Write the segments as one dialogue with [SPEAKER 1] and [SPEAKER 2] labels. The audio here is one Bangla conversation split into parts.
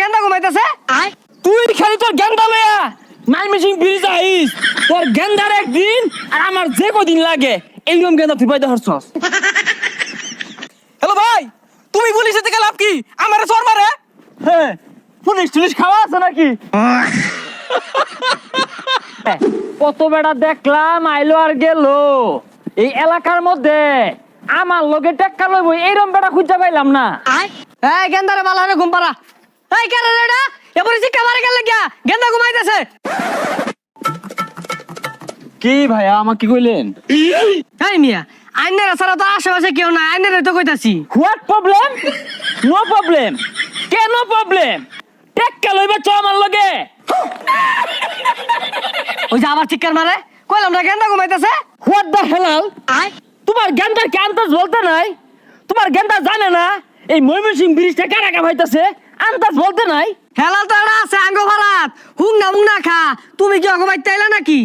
[SPEAKER 1] গেন্দা ঘুমাইতেছে?
[SPEAKER 2] তুই খালি তোর গেন্দা লয়া মাই মিশিং ব্রিজ আইস তোর গেন্দার একদিন আর আমার যে কদিন লাগে এইরকম গেন্দা তুই পাইতে হরছস।
[SPEAKER 1] হ্যালো ভাই তুমি পুলিশে থেকে লাভ কি? আমারে চোর মারে।
[SPEAKER 2] হ্যাঁ পুলিশ টুলিশ খাওয়া আছে নাকি? কত বেড়া দেখলাম আইলো আর গেল। এই এলাকার মধ্যে আমার লগে টেক্কা লইব এইরকম বেড়া খুঁজা পাইলাম না।
[SPEAKER 1] এই গেন্দারে বালা রে ঘুম পাড়া। এই কে রে এটা এবারে শিক্ষা মারে গেল গিয়া। গেন্দা ঘুমাইতেছে।
[SPEAKER 2] কি ভাইয়া আমাকে কি কইলেন?
[SPEAKER 1] এই মিয়া আইনের ছাড়া তো আশেপাশে কেউ নাই আইনের তো কইতাছি।
[SPEAKER 2] হোয়াট প্রবলেম নো প্রবলেম কেন প্রবলেম টেক্কা লইবা চ আমার লগে।
[SPEAKER 1] ওই যে আবার চিৎকার মারে কইলাম না গেন্দা ঘুমাইতেছে?
[SPEAKER 2] হোয়াট দ্য হেলাল তোমার গেন্দার কি আন্দাজ বলতে নাই? তোমার গেন্দা জানে না এই ময়মনসিং ব্রিজটা কারা কা ভাইতাছে আন্দাজ বলতে নাই।
[SPEAKER 1] হেলাল তো আছে আঙ্গ ভারাত। হুং না না খা। তুমি কি ঘুমাইতে আইলা নাকি?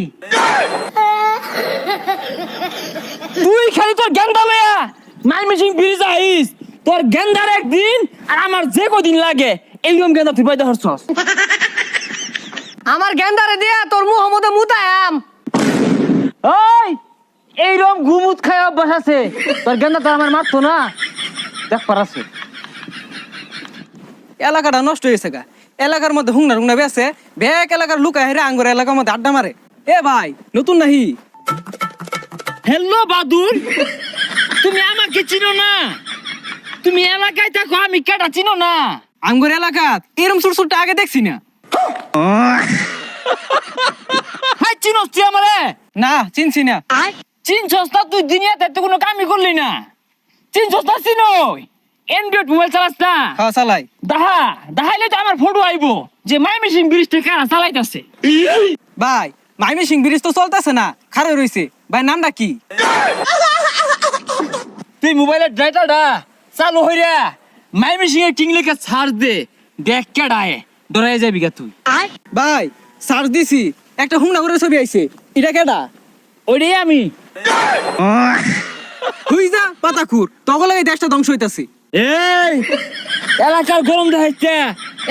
[SPEAKER 2] তুই খালি তোর গেন্দা লয়া ময়মনসিং ব্রিজ আইস তোর গেন্দার একদিন আর আমার যে কদিন লাগে এইরকম গেন্দা তুই পাইতে হরছস।
[SPEAKER 1] আমার গেন্দারে দিয়া তোর মুহ মুতায়াম
[SPEAKER 2] ওই এইরকম গুমুত খায় অভ্যাস আছে। তোর গেন্দা তো আমার মারতো না। দেখ পারাছে।
[SPEAKER 1] এলাকাটা নষ্ট হয়েছে গা। এলাকার মধ্যে হুংনা হুংনা বেছে ব্যাক এলাকার লুকা হেরে আঙ্গুর এলাকার মধ্যে আড্ডা মারে। এ ভাই নতুন নাহি?
[SPEAKER 2] হ্যালো বাদুর তুমি আমাকে চিনো না? তুমি এলাকায় থাকো আমি কেটা চিনো না?
[SPEAKER 1] আঙ্গুর এলাকা এরম সুর সুরটা আগে দেখছি না।
[SPEAKER 2] হাই চিনোস তুই আমারে?
[SPEAKER 1] না চিনছি না।
[SPEAKER 2] চিন সস্তা তুই দুনিয়াতে তো কোনো কামই করলি না। চিন সস্তা চিনই এন্ড্রয়েড মোবাইল চালাস না?
[SPEAKER 1] খাওয়া চালাই।
[SPEAKER 2] দাহা দাহাইলে তো আমার ফটো আইবো। যে মাই মেশিন ব্রিজটা কারা চালাইতাছে?
[SPEAKER 1] ভাই মাইমি সিং ব্রিজ তো চলতেছে না খারে রইছে। ভাই নামটা কি?
[SPEAKER 2] তুই মোবাইলের ডাটাটা চালু হইরা মাই মেশিন এর কিং লেখা ছাড় দে দেখ কেডায় ডরাই যাবি গা তুই।
[SPEAKER 1] ভাই সার্চ দিছি একটা হুংনা করে ছবি আইছে। এটা কেডা?
[SPEAKER 2] ওইটাই আমি।
[SPEAKER 1] হুই যা পাতাখুর। তখন লাগে দেশটা ধ্বংস হইতাছে।
[SPEAKER 2] এই এলাকার গরম দেখাইছে।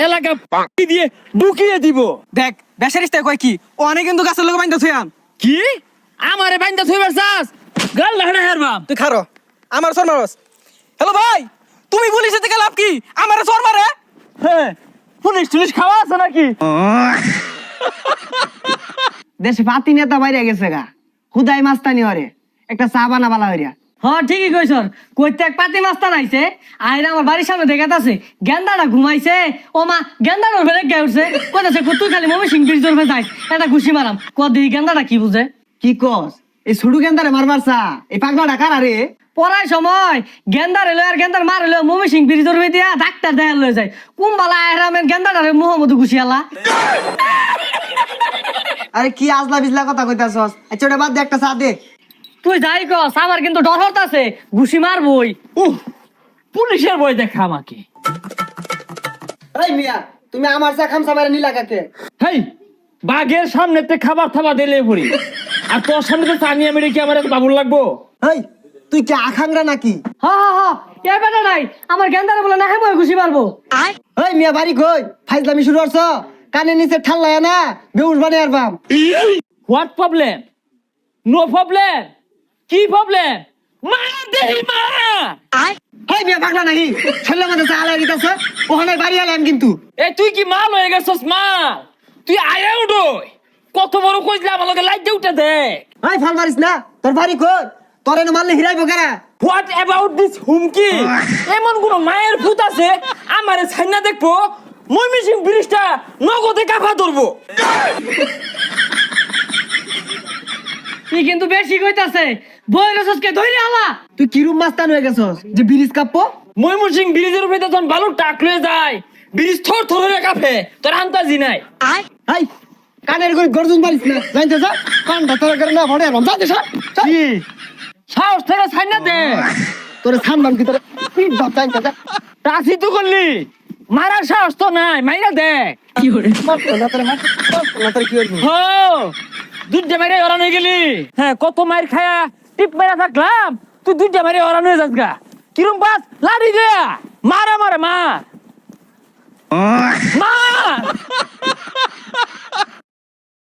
[SPEAKER 2] এলাকা পাকি। দিয়ে ঢুকিয়ে দিব?
[SPEAKER 1] দেখ বেসারিস্তায় কয় কি? ও অনেক কিন্তু গাছের লোক বাইন্দা থইয়াম
[SPEAKER 2] কি? আমারে বাইন্দা থইবার চাস গাল লাহড়া হেরবাম
[SPEAKER 1] তুই খারো। আমার সর মারস হ্যালো ভাই তুমি পুলিশে থেকে লাভ কি? আমার সর মারে
[SPEAKER 2] হ্যাঁ পুলিশ টুলিশ খাওয়া আছে নাকি?
[SPEAKER 3] দেশে পাতি নেতা বাইরে গেছে গা। খুদাই মাস্তানি হরে। একটা চা বানা বালা হইয়া
[SPEAKER 1] হ্যাঁ ঠিকই কইছ। কইতে এক পাতি মাস্তান আইছে আইরা আমার বাড়ির সামনে দেখাতাছে গেন্দাটা ঘুমাইছে। ও মা গেন্দাটার বেড়ে গে উঠছে। কইতাছে তুই খালি মমি সিং ব্রিজ ধরবে যাইস এটা ঘুষি মারাম। ক দিই গেন্দাটা কি বুঝে?
[SPEAKER 3] কি কস? এই ছুডু গেন্দারে মারবার চা এই পাগলা ডাকার আরে
[SPEAKER 1] পড়ার সময় গেন্দার এলো আর গেন্দার মার এলো মমি সিং ব্রিজ ধরবে দিয়া ডাক্তার দেখা লয়ে যায়। কুম্বালা আহরামের গেন্দাটারে মুহম্মদ ঘুষিয়ালা।
[SPEAKER 3] আরে কি আজলা বিজলা কথা কইতাছস? আচ্ছা ওটা বাদ দে একটা চা দে।
[SPEAKER 1] তুই যাই কস আমার কিন্তু ডর হতাছে ঘুষি মারবই।
[SPEAKER 2] উহ পুলিশের বই দেখা আমাকে।
[SPEAKER 3] এই মিয়া তুমি আমার চা খামসা মারে নিলা কাকে
[SPEAKER 2] হেই বাঘের সামনেতে খাবার থাবা দিলে পড়ি আর তোর সামনে তো চা নিয়ে মেরে কি আমার এত বাবুর লাগবো?
[SPEAKER 3] এই তুই কি আখাংরা নাকি?
[SPEAKER 1] হা হা হা এ বেটা নাই আমার গেন্দারে বলে না হ্যাঁ মই ঘুষি মারবো।
[SPEAKER 3] এই মিয়া বাড়ি কই? ফাইজলামি শুরু করছ কানে নিচে ঠাল্লায় না বেউস বানে আর বাম।
[SPEAKER 2] হোয়াট প্রবলেম নো প্রবলেম কি প্রবলেম মা দেহি মা!
[SPEAKER 3] এই মিয়া পাগলা নাকি? ছেলে মধ্যে চা আলাই দিতাছ ওখানে বাড়ি আলাম কিন্তু।
[SPEAKER 2] এ তুই কি মাল হয়ে গেছস মাল? তুই আয়া উঠো কত বড় কইলে আমার লগে লাইট উঠে দেখ।
[SPEAKER 3] এই ফাল মারিস না। তোর বাড়ি কই? তোর এনে মারলে হিরাইবো কেরা?
[SPEAKER 2] হোয়াট অ্যাবাউট দিস হুমকি? এমন কোন মায়ের ভূত আছে? আমারে ছাইনা দেখব ব্রিজটা নগদে কাফা ধরবো।
[SPEAKER 1] তুই কিন্তু বেশি কইতাছে বই রসকে ধরে আলা
[SPEAKER 3] তুই কিরুম মাস্তান হয়ে গেছস? যে ব্রিজ কাপ্পো
[SPEAKER 2] ময়মনসিং ব্রিজের উপরে যখন বালু টাক লয়ে যায়। ব্রিজ থর থর হয়ে কাঁপে। তোর আন্তাজি নাই।
[SPEAKER 3] এই কানের করে গর্জন মারিস না। জানতে যা কানটা তোর করে না ভরে রম যাতে সর
[SPEAKER 2] কি? সাহস থেকে ছাইনা দে।
[SPEAKER 3] তোরে ছানবাম কি তোরে? পিট বাপ জানতে যা
[SPEAKER 2] টাসি তো করলি। মারার সাহস তো নাই। মাইরা দে।
[SPEAKER 3] মারতো না তোরে না তোরে কি করবি
[SPEAKER 2] হো! দুধটা মেরে ওরান হয়ে গেলি। হ্যাঁ। কত মায়ের খায়া টিপ মেরা থাকলাম। তুই দুইটা মেরে ওরান হয়ে যাস গা। কিরম পাস লাড়ি দে। মারা মারে মার!